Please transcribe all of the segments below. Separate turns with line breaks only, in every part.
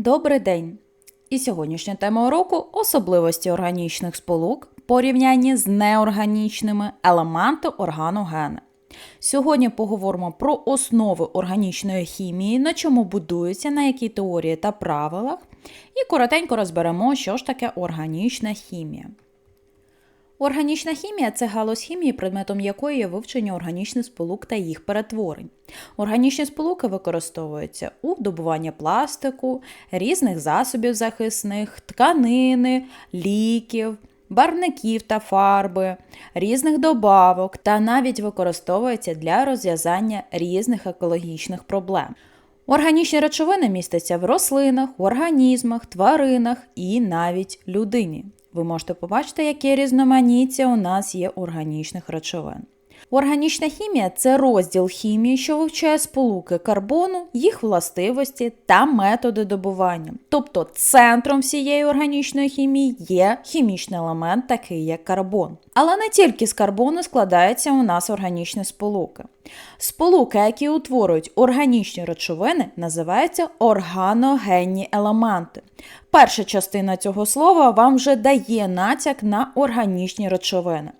Добрий день! І сьогоднішня тема уроку особливості органічних сполук порівнянні з неорганічними елементи органогени. Сьогодні поговоримо про основи органічної хімії, на чому будується, на якій теорії та правилах, і коротенько розберемо, що ж таке органічна хімія. Органічна хімія це галузь хімії, предметом якої є вивчення органічних сполук та їх перетворень. Органічні сполуки використовуються у добуванні пластику, різних засобів захисних, тканини, ліків, барвників та фарби, різних добавок та навіть використовуються для розв'язання різних екологічних проблем. Органічні речовини містяться в рослинах, організмах, тваринах і навіть людині. Ви можете побачити, яке різноманіття у нас є органічних речовин. Органічна хімія це розділ хімії, що вивчає сполуки карбону, їх властивості та методи добування. Тобто центром всієї органічної хімії є хімічний елемент, такий як карбон. Але не тільки з карбону складаються у нас органічні сполуки. Сполуки, які утворюють органічні речовини, називаються органогенні елементи. Перша частина цього слова вам вже дає натяк на органічні речовини.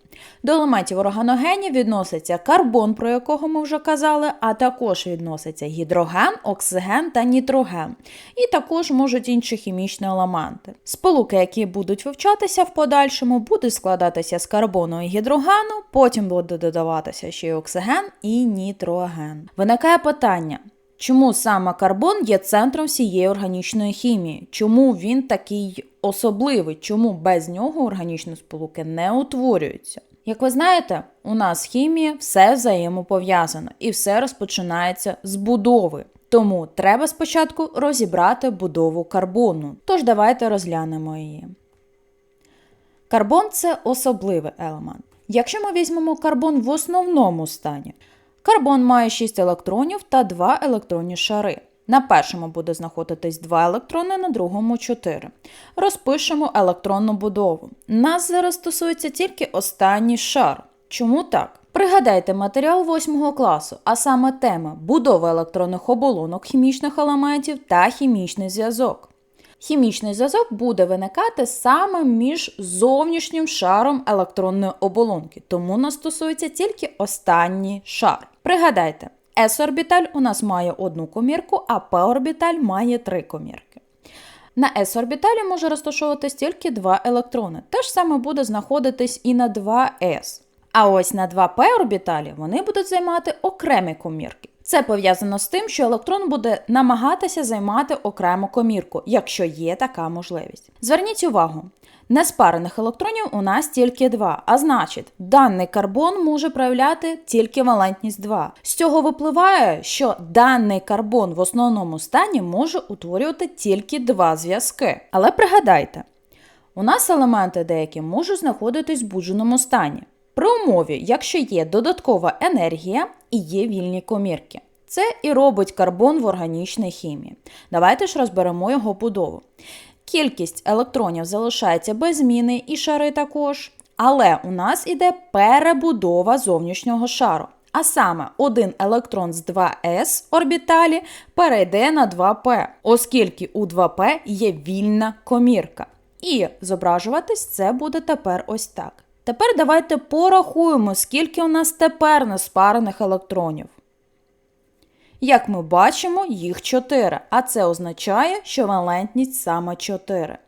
До елементів органогенів відноситься карбон, про якого ми вже казали, а також відноситься гідроген, оксиген та нітроген. І також можуть інші хімічні елементи. Сполуки, які будуть вивчатися в подальшому, будуть складатися з карбону і гідрогену, потім буде додаватися ще й оксиген і нітроген. Виникає питання. Чому саме карбон є центром всієї органічної хімії? Чому він такий особливий? Чому без нього органічні сполуки не утворюються? Як ви знаєте, у нас в хімії все взаємопов'язано і все розпочинається з будови. Тому треба спочатку розібрати будову карбону. Тож давайте розглянемо її. Карбон це особливий елемент. Якщо ми візьмемо карбон в основному стані, карбон має 6 електронів та 2 електронні шари. На першому буде знаходитись 2 електрони, на другому 4. Розпишемо електронну будову. Нас зараз стосується тільки останній шар. Чому так? Пригадайте матеріал 8 класу, а саме тема будова електронних оболонок хімічних елементів та хімічний зв'язок. Хімічний зв'язок буде виникати саме між зовнішнім шаром електронної оболонки, тому нас стосується тільки останній шар. Пригадайте, S-орбіталь у нас має одну комірку, а P-орбіталь має три комірки. На S-орбіталі може розташовуватись тільки два електрони. Те ж саме буде знаходитись і на 2s. А ось на 2p-орбіталі вони будуть займати окремі комірки. Це пов'язано з тим, що електрон буде намагатися займати окрему комірку, якщо є така можливість. Зверніть увагу, неспарених електронів у нас тільки два, а значить, даний карбон може проявляти тільки валентність 2. З цього випливає, що даний карбон в основному стані може утворювати тільки два зв'язки. Але пригадайте, у нас елементи деякі можуть знаходитись в будженому стані. При умові, якщо є додаткова енергія і є вільні комірки. Це і робить карбон в органічній хімії. Давайте ж розберемо його будову. Кількість електронів залишається без зміни і шари також, але у нас іде перебудова зовнішнього шару. А саме один електрон з 2s орбіталі перейде на 2p, оскільки у 2p є вільна комірка. І зображуватись це буде тепер ось так. Тепер давайте порахуємо, скільки у нас тепер неспарених електронів. Як ми бачимо, їх 4, а це означає, що валентність саме 4.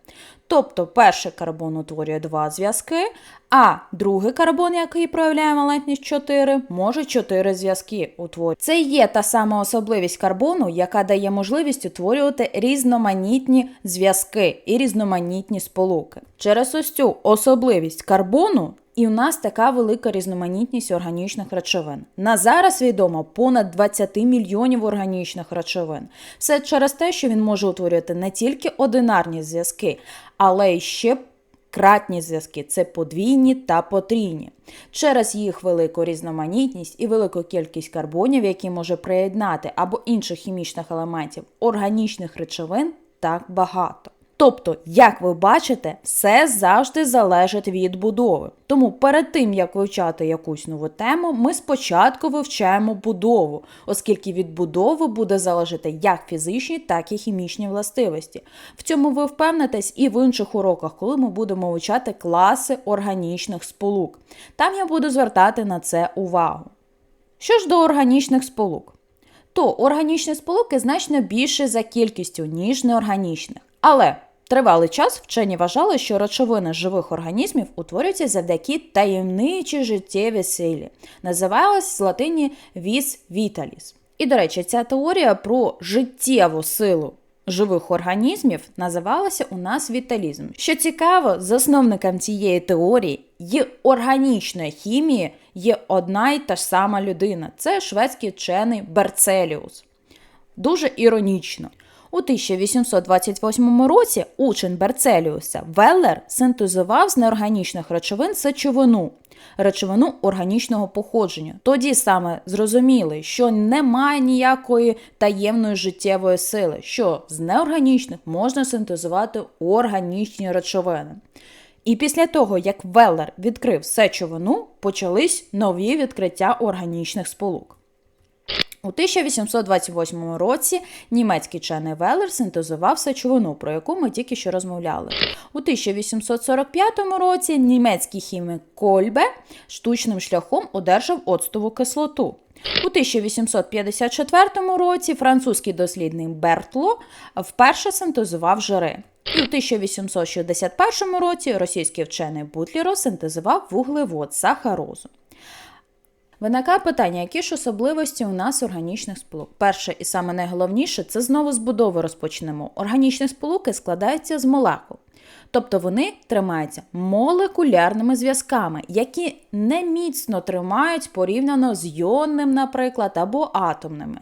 Тобто перший карбон утворює два зв'язки, а другий карбон, який проявляє валентність 4, може 4 зв'язки утворювати. Це є та сама особливість карбону, яка дає можливість утворювати різноманітні зв'язки і різноманітні сполуки. Через ось цю особливість карбону і у нас така велика різноманітність органічних речовин. На зараз відомо понад 20 мільйонів органічних речовин. Все через те, що він може утворювати не тільки одинарні зв'язки, але й ще кратні зв'язки це подвійні та потрійні. Через їх велику різноманітність і велику кількість карбонів, які може приєднати або інших хімічних елементів органічних речовин, так багато. Тобто, як ви бачите, все завжди залежить від будови. Тому перед тим, як вивчати якусь нову тему, ми спочатку вивчаємо будову, оскільки від будови буде залежати як фізичні, так і хімічні властивості. В цьому ви впевнитесь і в інших уроках, коли ми будемо вивчати класи органічних сполук. Там я буду звертати на це увагу. Що ж до органічних сполук? То органічні сполуки значно більше за кількістю, ніж неорганічних. Але тривалий час вчені вважали, що речовини живих організмів утворюються завдяки таємничій життєвій силі. Називалась з латині vis vitalis. І, до речі, ця теорія про життєву силу живих організмів називалася у нас віталізм. Що цікаво, засновником цієї теорії і органічної хімії є одна й та ж сама людина. Це шведський вчений Берцеліус. Дуже іронічно. У 1828 році учень Берцеліуса Веллер синтезував з неорганічних речовин сечовину, речовину органічного походження. Тоді саме зрозуміли, що немає ніякої таємної життєвої сили, що з неорганічних можна синтезувати органічні речовини. І після того, як Веллер відкрив сечовину, почались нові відкриття органічних сполук. У 1828 році німецький вчений Веллер синтезував сечовину, про яку ми тільки що розмовляли. У 1845 році німецький хімік Кольбе штучним шляхом одержав оцтову кислоту. У 1854 році французький дослідник Бертло вперше синтезував жири. І у 1861 році російський вчений Бутлєров синтезував вуглевод сахарозу. Виникає питання, які ж особливості у нас органічних сполук? Перше і саме найголовніше це знову з будови розпочнемо. Органічні сполуки складаються з молекул. Тобто вони тримаються молекулярними зв'язками, які не міцно тримають порівняно з йонним, наприклад, або атомними.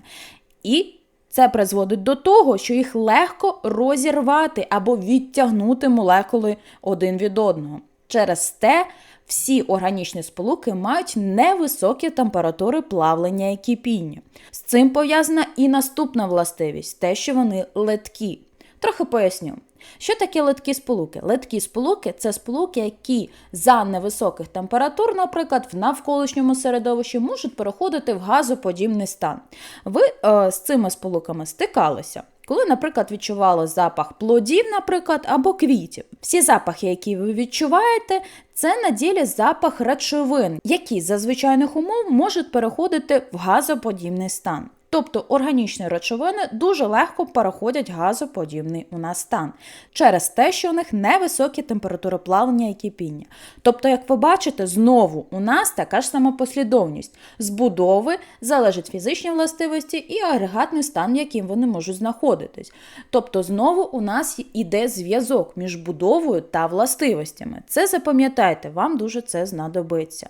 І це призводить до того, що їх легко розірвати або відтягнути молекули один від одного. Через те всі органічні сполуки мають невисокі температури плавлення і кипіння. З цим пов'язана і наступна властивість те, що вони леткі. Трохи поясню. Що таке литкі сполуки? Литкі сполуки це сполуки, які за невисоких температур, наприклад, в навколишньому середовищі можуть переходити в газоподібний стан. Ви е, з цими сполуками стикалися. Коли, наприклад, відчували запах плодів, наприклад, або квітів. Всі запахи, які ви відчуваєте, це на ділі запах речовин, які за звичайних умов можуть переходити в газоподібний стан. Тобто органічні речовини дуже легко переходять газоподібний у нас стан через те, що у них невисокі температури плавлення і кипіння. Тобто, як ви бачите, знову у нас така ж сама послідовність. З будови залежать фізичні властивості і агрегатний стан, в яким вони можуть знаходитись. Тобто, знову у нас іде зв'язок між будовою та властивостями. Це запам'ятайте, вам дуже це знадобиться.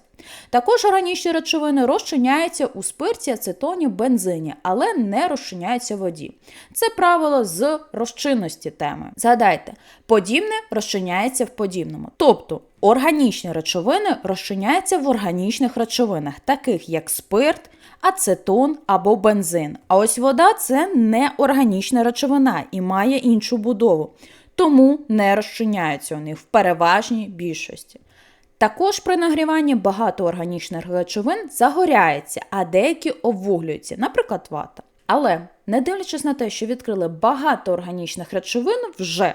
Також органічні речовини розчиняються у спирті, ацетоні, бензині, але не розчиняються воді. Це правило з розчинності теми. Згадайте, подібне розчиняється в подібному. Тобто органічні речовини розчиняються в органічних речовинах, таких як спирт, ацетон або бензин. А ось вода це неорганічна речовина і має іншу будову. Тому не розчиняються у них в переважній більшості. Також при нагріванні багато органічних речовин загоряється, а деякі обвуглюються, наприклад, вата. Але, не дивлячись на те, що відкрили багато органічних речовин вже,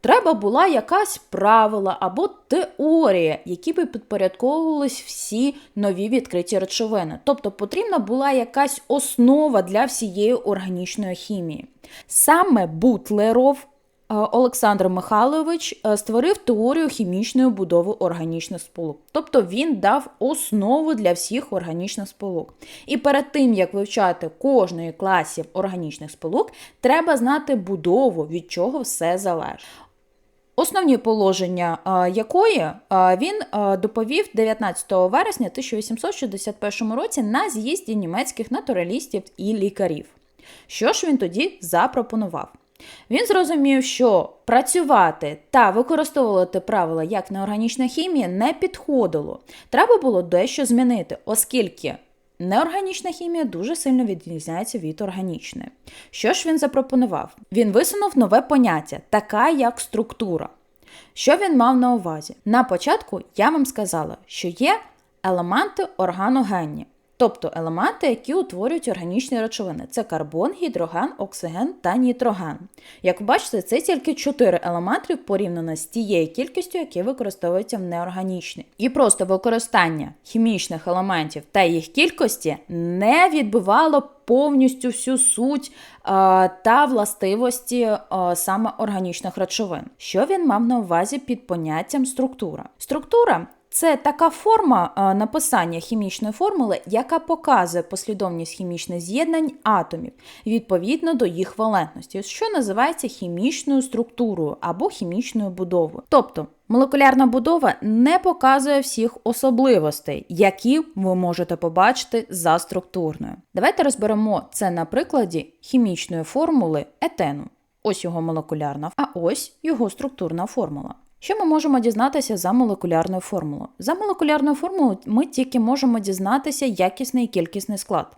треба була якась правила або теорія, які би підпорядковувались всі нові відкриті речовини. Тобто потрібна була якась основа для всієї органічної хімії. Саме Бутлеров Олександр Михайлович е, створив теорію хімічної будови органічних сполук. Тобто він дав основу для всіх органічних сполук. І перед тим, як вивчати кожної класів органічних сполук, треба знати будову, від чого все залежить. Основні положення е, якої він доповів 19 вересня 1861 році на з'їзді німецьких натуралістів і лікарів. Що ж він тоді запропонував? Він зрозумів, що працювати та використовувати правила як неорганічна хімія не підходило. Треба було дещо змінити, оскільки Неорганічна хімія дуже сильно відрізняється від органічної. Що ж він запропонував? Він висунув нове поняття, така як структура. Що він мав на увазі? На початку я вам сказала, що є елементи органогенні, тобто елементи, які утворюють органічні речовини: це карбон, гідроген, оксиген та нітроген. Як ви бачите, це тільки 4 елементи порівняно з тією кількістю, які використовуються в неорганічній. І просто використання хімічних елементів та їх кількості не відбивало повністю всю суть а, та властивості а, саме органічних речовин. Що він мав на увазі під поняттям структура? Структура це така форма написання хімічної формули, яка показує послідовність хімічних з'єднань атомів відповідно до їх валентності, що називається хімічною структурою або хімічною будовою. Тобто молекулярна будова не показує всіх особливостей, які ви можете побачити за структурною. Давайте розберемо це на прикладі хімічної формули етену. Ось його молекулярна, а ось його структурна формула. Що ми можемо дізнатися за молекулярною формулою? За молекулярною формулою ми тільки можемо дізнатися якісний і кількісний склад.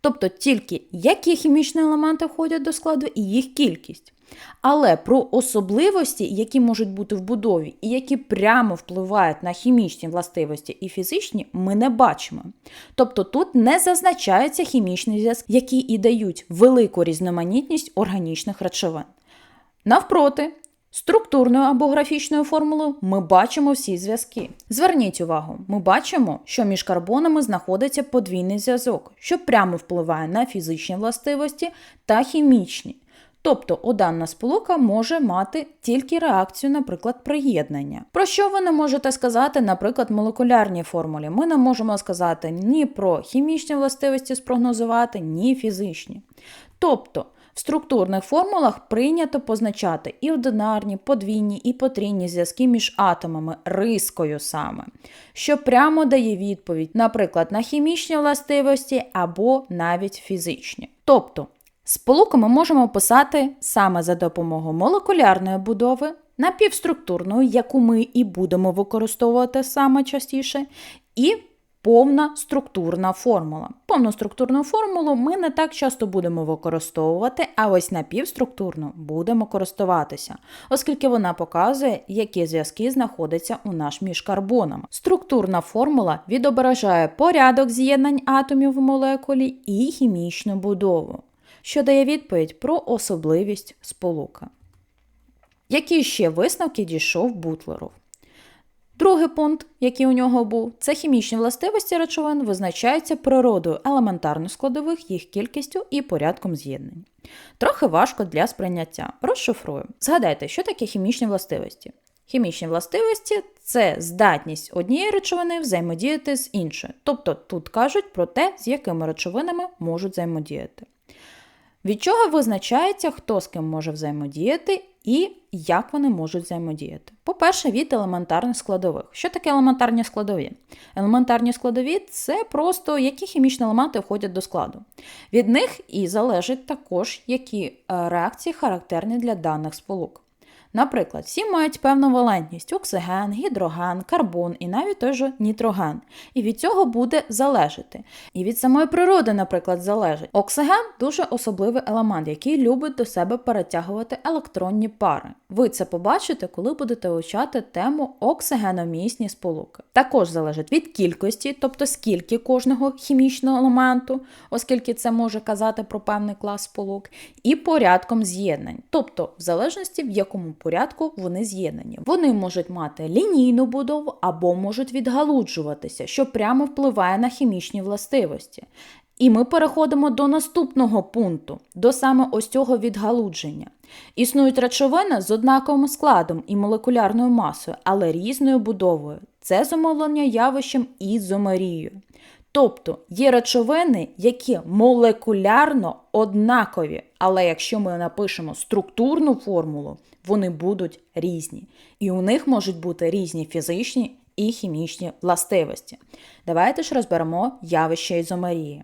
Тобто тільки які хімічні елементи входять до складу і їх кількість. Але про особливості, які можуть бути в будові, і які прямо впливають на хімічні властивості і фізичні, ми не бачимо. Тобто тут не зазначаються хімічні зв'язки, які і дають велику різноманітність органічних речовин. Навпроти, Структурною або графічною формулою ми бачимо всі зв'язки. Зверніть увагу, ми бачимо, що між карбонами знаходиться подвійний зв'язок, що прямо впливає на фізичні властивості та хімічні. Тобто одна сполука може мати тільки реакцію, наприклад, приєднання. Про що ви не можете сказати, наприклад, молекулярній формулі? Ми не можемо сказати ні про хімічні властивості спрогнозувати, ні фізичні. Тобто в структурних формулах прийнято позначати і одинарні, подвійні і потрійні зв'язки між атомами рискою саме, що прямо дає відповідь, наприклад, на хімічні властивості або навіть фізичні. Тобто сполуку ми можемо писати саме за допомогою молекулярної будови, напівструктурної, яку ми і будемо використовувати саме частіше, і повна структурна формула. Повну структурну формулу ми не так часто будемо використовувати, а ось напівструктурну будемо користуватися, оскільки вона показує, які зв'язки знаходяться у нас між карбонами. Структурна формула відображає порядок з'єднань атомів в молекулі і хімічну будову, що дає відповідь про особливість сполука. Які ще висновки дійшов Бутлеров? Другий пункт, який у нього був, це хімічні властивості речовин визначаються природою елементарних складових, їх кількістю і порядком з'єднань. Трохи важко для сприйняття. Розшифрую. Згадайте, що таке хімічні властивості. Хімічні властивості це здатність однієї речовини взаємодіяти з іншою. Тобто тут кажуть про те, з якими речовинами можуть взаємодіяти. Від чого визначається, хто з ким може взаємодіяти і як вони можуть взаємодіяти. По-перше, від елементарних складових. Що таке елементарні складові? Елементарні складові це просто які хімічні елементи входять до складу. Від них і залежить також, які е, реакції характерні для даних сполук. Наприклад, всі мають певну валентність оксиген, гідроген, карбон і навіть той же нітроген. І від цього буде залежати. І від самої природи, наприклад, залежить. Оксиген дуже особливий елемент, який любить до себе перетягувати електронні пари. Ви це побачите, коли будете вивчати тему оксигеномісні сполуки. Також залежить від кількості, тобто скільки кожного хімічного елементу, оскільки це може казати про певний клас сполук, і порядком з'єднань, тобто в залежності в якому порядку вони з'єднані. Вони можуть мати лінійну будову або можуть відгалуджуватися, що прямо впливає на хімічні властивості. І ми переходимо до наступного пункту, до саме ось цього відгалудження. Існують речовини з однаковим складом і молекулярною масою, але різною будовою. Це зумовлення явищем ізомерією. Тобто є речовини, які молекулярно однакові, але якщо ми напишемо структурну формулу, вони будуть різні. І у них можуть бути різні фізичні і хімічні властивості. Давайте ж розберемо явище ізомерії.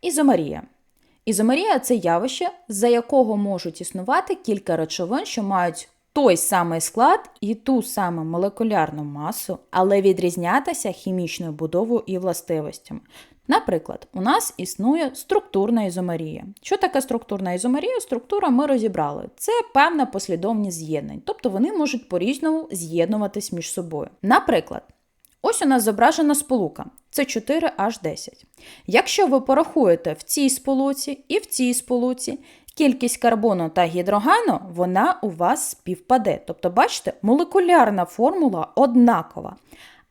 Ізомерія. Ізомерія це явище, за якого можуть існувати кілька речовин, що мають той самий склад і ту саму молекулярну масу, але відрізнятися хімічною будовою і властивостями. Наприклад, у нас існує структурна ізомерія. Що таке структурна ізомерія? Структура ми розібрали. Це певна послідовність з'єднань, тобто вони можуть по-різному з'єднуватись між собою. Наприклад, ось у нас зображена сполука. Це 4H10. Якщо ви порахуєте в цій сполуці і в цій сполуці, кількість карбону та гідрогену, вона у вас співпаде. Тобто, бачите, молекулярна формула однакова.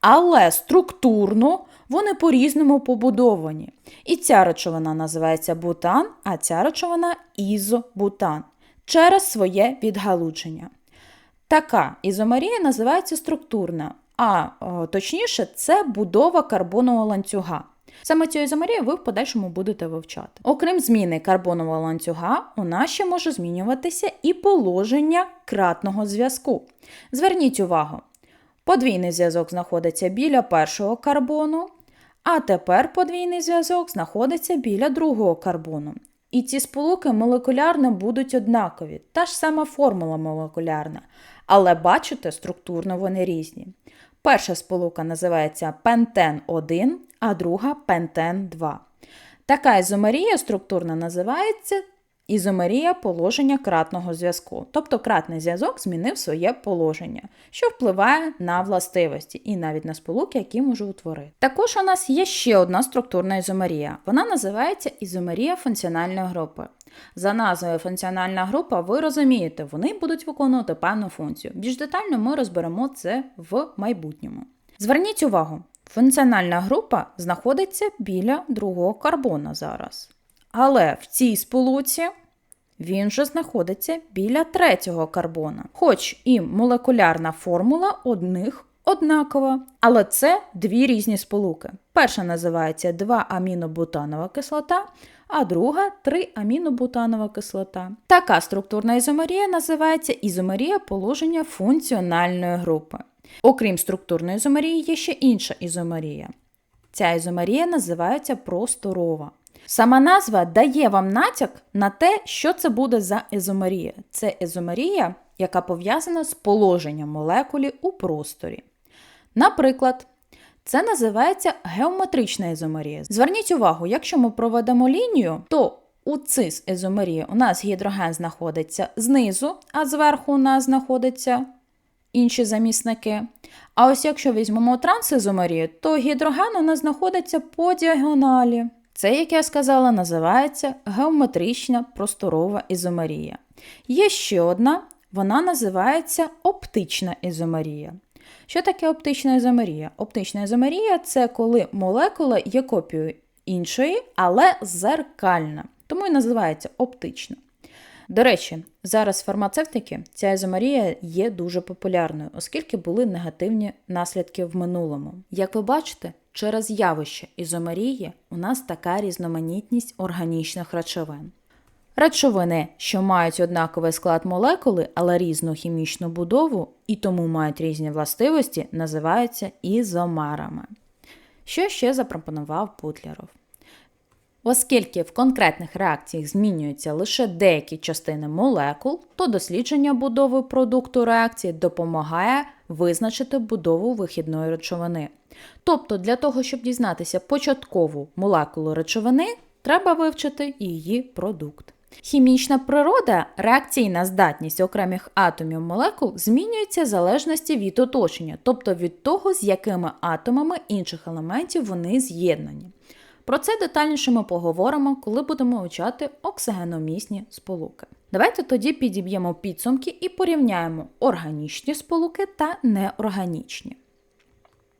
Але структурно вони по-різному побудовані. І ця речовина називається бутан, а ця речовина ізобутан через своє відгалудження. Така ізомерія називається структурна, а точніше, це будова карбонового ланцюга. Саме цю ізомерію ви в подальшому будете вивчати. Окрім зміни карбонового ланцюга, у нас ще може змінюватися і положення кратного зв'язку. Зверніть увагу, подвійний зв'язок знаходиться біля першого карбону, а тепер подвійний зв'язок знаходиться біля другого карбону. І ці сполуки молекулярно будуть однакові, та ж сама формула молекулярна, але бачите, структурно вони різні. Перша сполука називається пентен 1, а друга пентен 2. Така ізомерія структурна називається ізомерія положення кратного зв'язку. Тобто кратний зв'язок змінив своє положення, що впливає на властивості і навіть на сполуки, які може утворити. Також у нас є ще одна структурна ізомерія. Вона називається ізомерія функціональної групи. За назвою функціональна група, ви розумієте, вони будуть виконувати певну функцію. Більш детально ми розберемо це в майбутньому. Зверніть увагу, функціональна група знаходиться біля другого карбона зараз. Але в цій сполуці він же знаходиться біля третього карбона. Хоч і молекулярна формула одних однакова, але це дві різні сполуки. Перша називається 2-амінобутанова кислота, а друга 3-амінобутанова кислота. Така структурна ізомерія називається ізомерія положення функціональної групи. Окрім структурної ізомерії, є ще інша ізомерія. Ця ізомерія називається просторова. Сама назва дає вам натяк на те, що це буде за езомерія. Це езомерія, яка пов'язана з положенням молекулі у просторі. Наприклад, це називається геометрична езомерія. Зверніть увагу, якщо ми проведемо лінію, то у цис езомерії у нас гідроген знаходиться знизу, а зверху у нас знаходяться інші замісники. А ось якщо візьмемо трансезомерію, то гідроген у нас знаходиться по діагоналі. Це, як я сказала, називається геометрична просторова ізомерія. Є ще одна, вона називається оптична ізомерія. Що таке оптична ізомерія? Оптична ізомерія це коли молекула є копією іншої, але зеркальна, тому і називається оптична. До речі, зараз фармацевтики ця ізомерія є дуже популярною, оскільки були негативні наслідки в минулому. Як ви бачите, через явище ізомерії у нас така різноманітність органічних речовин. Речовини, що мають однаковий склад молекули, але різну хімічну будову і тому мають різні властивості, називаються ізомерами. Що ще запропонував Путляров? Оскільки в конкретних реакціях змінюються лише деякі частини молекул, то дослідження будови продукту реакції допомагає визначити будову вихідної речовини. Тобто, для того, щоб дізнатися початкову молекулу речовини, треба вивчити її продукт. Хімічна природа, реакційна здатність окремих атомів молекул змінюється в залежності від оточення, тобто від того, з якими атомами інших елементів вони з'єднані. Про це детальніше ми поговоримо, коли будемо вивчати оксигеномісні сполуки. Давайте тоді підіб'ємо підсумки і порівняємо органічні сполуки та неорганічні.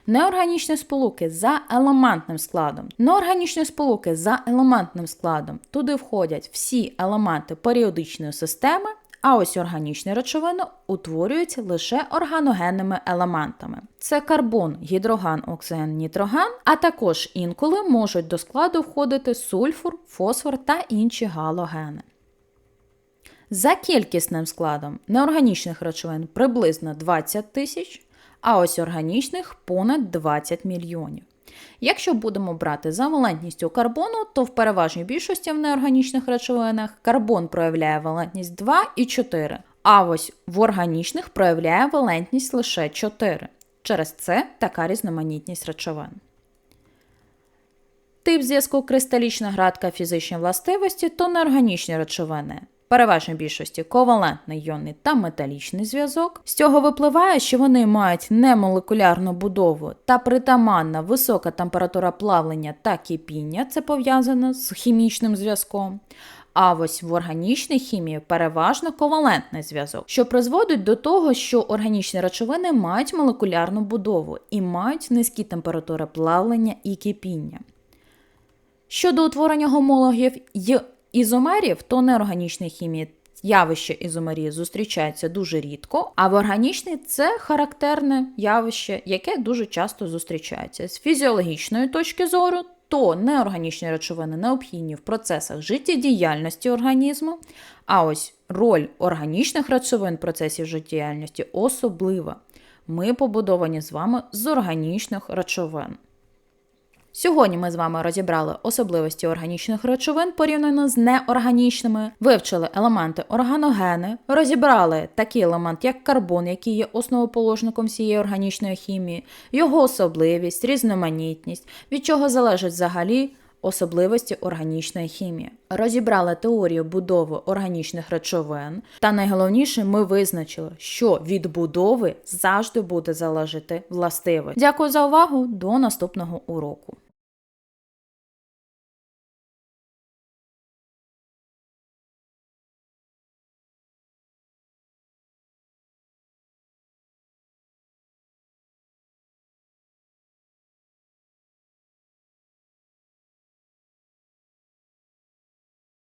Неорганічні сполуки за елементним складом. Неорганічні сполуки за елементним складом. Туди входять всі елементи періодичної системи, а ось органічні речовини утворюються лише органогенними елементами. Це карбон, гідроган, оксиген, нітроген, а також інколи можуть до складу входити сульфур, фосфор та інші галогени. За кількісним складом неорганічних речовин приблизно 20 тисяч, а ось органічних понад 20 мільйонів. Якщо будемо брати за валентністю карбону, то в переважній більшості в неорганічних речовинах карбон проявляє валентність 2 і 4, а ось в органічних проявляє валентність лише 4. Через це така різноманітність речовин. тип зв'язку кристалічна градка, фізичні властивості то неорганічні речовини. Переважно більшості ковалентний йонний та металічний зв'язок. З цього випливає, що вони мають немолекулярну будову та притаманна висока температура плавлення та кипіння, це пов'язано з хімічним зв'язком. А ось в органічній хімії переважно ковалентний зв'язок, що призводить до того, що органічні речовини мають молекулярну будову і мають низькі температури плавлення і кипіння. Щодо утворення гомологів ізомерів, то неорганічній хімії явище ізомерії зустрічається дуже рідко, а в органічній це характерне явище, яке дуже часто зустрічається. З фізіологічної точки зору, то неорганічні речовини необхідні в процесах життєдіяльності організму, а ось роль органічних речовин в процесі життєдіяльності особлива. Ми побудовані з вами з органічних речовин. Сьогодні ми з вами розібрали особливості органічних речовин порівняно з неорганічними, вивчили елементи органогени, розібрали такий елемент, як карбон, який є основоположником всієї органічної хімії, його особливість, різноманітність, від чого залежить взагалі особливості органічної хімії. Розібрали теорію будови органічних речовин, та найголовніше, ми визначили, що від будови завжди буде залежати властивість. Дякую за увагу! До наступного уроку.